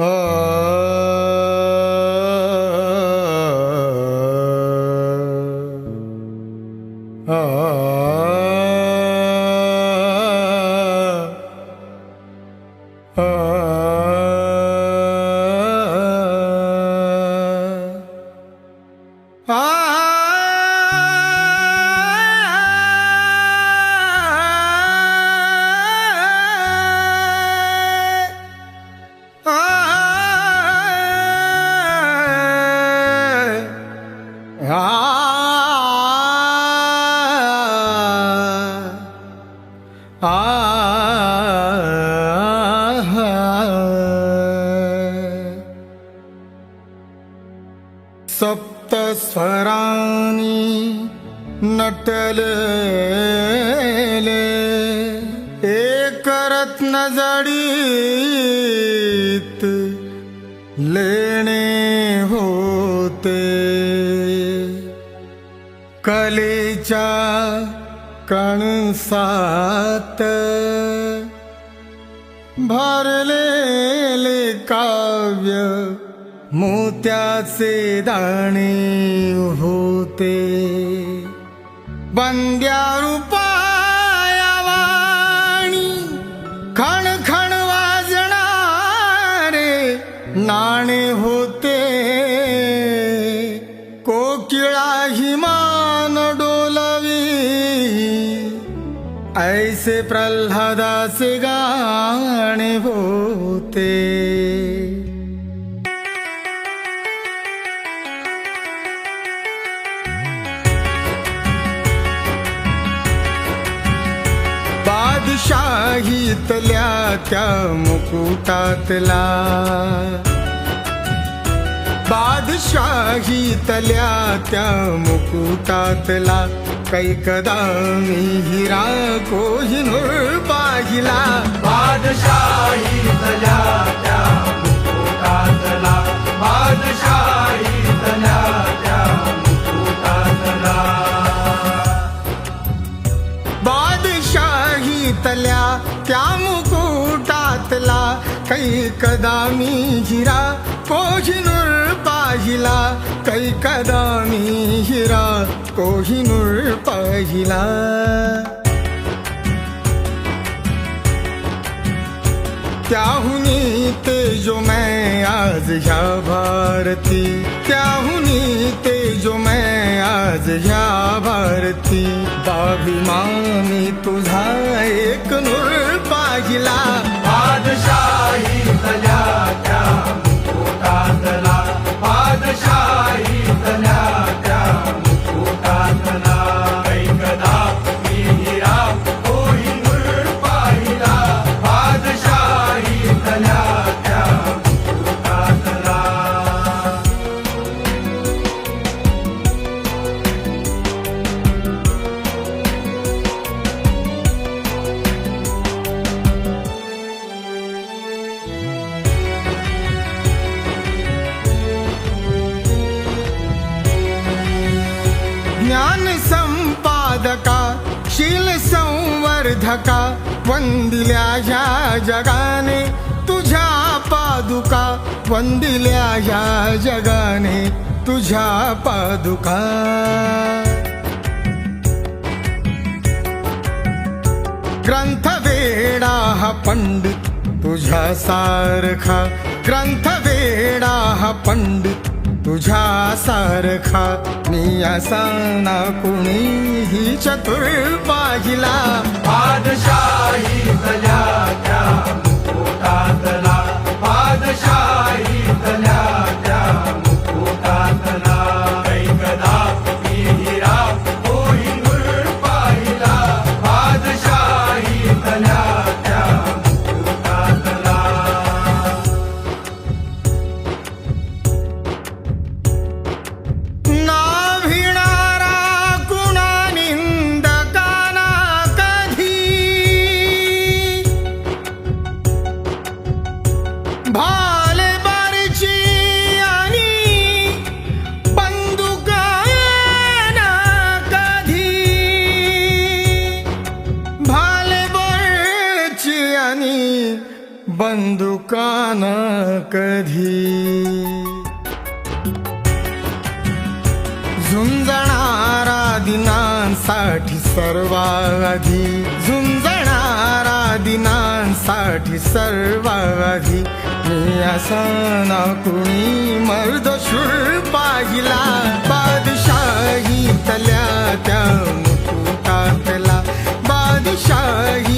Ah Vitthal एक रत्न जडीत लेणे होते. कलेच्या कणसात भरलेले काव्य मोत्याचे दाणे होते. बंद्या रूपायावाणी खण खण वाजणारे नाणे होते. कोकिळा हिमान डोलवी ऐसे प्रल्हादाचे गाणे होते. बादशाहीतल्या त्या मुकुटातला. बादशाहीतल्या त्या मुकुटातला. कैकदा मी हिरा कोहिनूर पाहिला. बादशाही सांगितल्या त्या मुकुटातला कैकदा मी हिरा कोहिनूर पाहिला कैकदा मी हिरा कोहिनूर पाहिला. त्याहुनी ते जो मैं आज ह्या भारती त्याहुनी ते जो मैं आज ह्या आरती दाभिमानी तुझा एक नूर पाहिला. बादशाही शील संवर्धका वंदिल्या ह्या जगाने तुझ्या पादुका वंदिल्या ह्या जगाने तुझ्या पादुका. ग्रंथवेडा हा पंडित तुझ्या सारखा. ग्रंथवेडा हा पंडित तुझ्यासारखा मी असा ना कुणीही चतुर पाहिला. बंदुकान कधी? झुंजणारा दिनांसाठी सर्वाधी. झुंजणारा दिनांसाठी सर्वाधी. मी असा ना कुणी मर्द शूर पाहिला. बादशाही तल्या त्या मुकुटातला. बादशाही